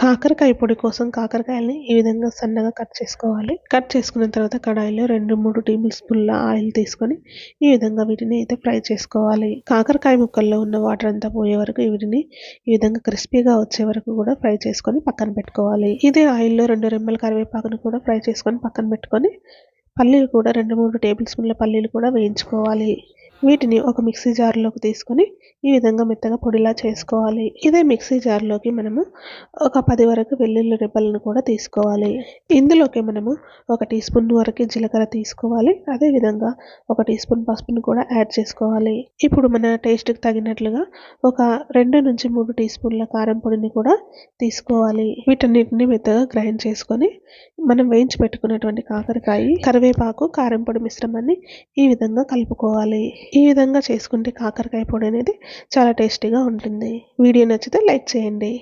కాకరకాయ పొడి కోసం కాకరకాయలని ఈ విధంగా సన్నగా కట్ చేసుకోవాలి. కట్ చేసుకున్న తర్వాత కడాయిలో రెండు మూడు టేబుల్ స్పూన్ల ఆయిల్ తీసుకొని ఈ విధంగా వీటిని అయితే ఫ్రై చేసుకోవాలి. కాకరకాయ ముక్కల్లో ఉన్న వాటర్ అంతా పోయే వరకు వీటిని ఈ విధంగా క్రిస్పీగా వచ్చే వరకు కూడా ఫ్రై చేసుకొని పక్కన పెట్టుకోవాలి. ఇదే ఆయిల్లో రెండు రెమ్మల కరివేపాకును కూడా ఫ్రై చేసుకొని పక్కన పెట్టుకొని పల్లీలు కూడా రెండు మూడు టేబుల్ స్పూన్ల పల్లీలు కూడా వేయించుకోవాలి. వీటిని ఒక మిక్సీ జార్లోకి తీసుకొని ఈ విధంగా మెత్తగా పొడిలా చేసుకోవాలి. ఇదే మిక్సీ జార్లోకి మనము ఒక పది వరకు వెల్లుల్లి రెబ్బలను కూడా తీసుకోవాలి. ఇందులోకి మనము ఒక టీ స్పూన్ వరకు జీలకర్ర తీసుకోవాలి. అదే విధంగా ఒక టీ స్పూన్ పసుపును కూడా యాడ్ చేసుకోవాలి. ఇప్పుడు మన టేస్ట్కి తగినట్లుగా ఒక రెండు నుంచి మూడు టీ స్పూన్ల కారం పొడిని కూడా తీసుకోవాలి. వీటన్నిటిని మెత్తగా గ్రైండ్ చేసుకొని మనం వేయించి పెట్టుకున్నటువంటి కాకరకాయ కరివేపాకు కారం పొడి మిశ్రమాన్ని ఈ విధంగా కలుపుకోవాలి. ఈ విధంగా చేసుకుంటే కాకరకాయ పొడి అనేది చాలా టేస్టీగా ఉంటుంది. వీడియో నచ్చితే లైక్ చేయండి.